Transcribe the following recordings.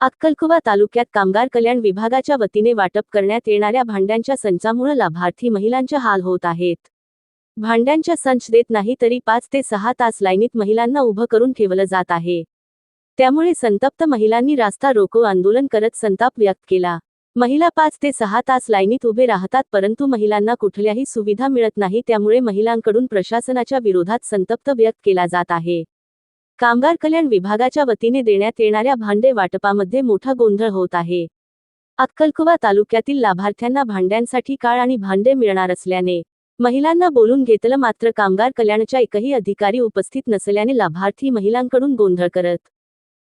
अक्कलकुवा तालुक्यात कामगार कल्याण विभागाच्या वतीने वाटप करण्यात येणाऱ्या भांड्यांच्या संचामुळे लाभार्थी महिलांचे हाल होत आहेत. भांड्यांच्या संच देत नाही तरी पाच ते सहा तास लाईनीत महिलांना उभं करून ठेवलं जात आहे. त्यामुळे संतप्त महिलांनी रास्ता रोको आंदोलन करत संताप व्यक्त केला. महिला पाच ते सहा तास लाईनीत उभे राहतात परंतु महिलांना कुठल्याही सुविधा मिळत नाही त्यामुळे महिलांकडून प्रशासनाच्या विरोधात संतप्त व्यक्त केला जात आहे. कामगार कल्याण विभागाच्या वतीने देण्यात येणाऱ्या भांडे वाटपामध्ये मोठा गोंधळ होत आहे. अक्कलकुवा तालुक्यातील लाभार्थ्यांना भांड्यांसाठी काळ आणि भांडे मिळणार असल्याने महिलांना बोलून घेतलं मात्र कामगार कल्याणच्या एकही अधिकारी उपस्थित नसल्याने लाभार्थी महिलांकडून गोंधळ करत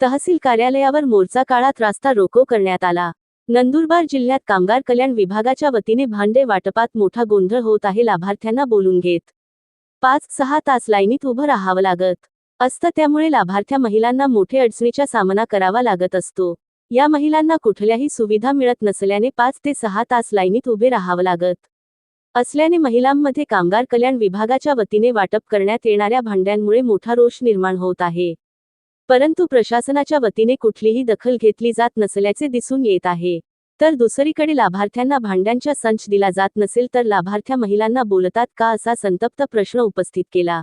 तहसील कार्यालयावर मोर्चा काळात रास्ता रोको करण्यात आला. नंदुरबार जिल्ह्यात कामगार कल्याण विभागाच्या वतीने भांडे वाटपात मोठा गोंधळ होत आहे लाभार्थ्यांना बोलून घेत पाच सहा तास लाईनीत उभं राहावं लागत असतं त्यामुळे लाभार्थ्या महिलांना मोठे अडचणीचा सामना करावा लागत असतो. या महिलांना कुठल्याही सुविधा मिळत नसल्याने पाच ते सहा तास लाईनीत उभे राहावं लागत. असल्याने महिलांमध्ये कामगार कल्याण विभागाच्या वतीने वाटप करण्यात येणाऱ्या भांड्यांमुळे मोठा रोष निर्माण होत आहे. परंतु प्रशासनाच्या वतीने कुठलीही दखल घेतली जात नसल्याचे दिसून येत आहे. तर दुसरीकडे लाभार्थ्यांना भांड्यांचा संच दिला जात नसेल तर लाभार्थ्या महिलांना बोलतात का असा संतप्त प्रश्न उपस्थित केला.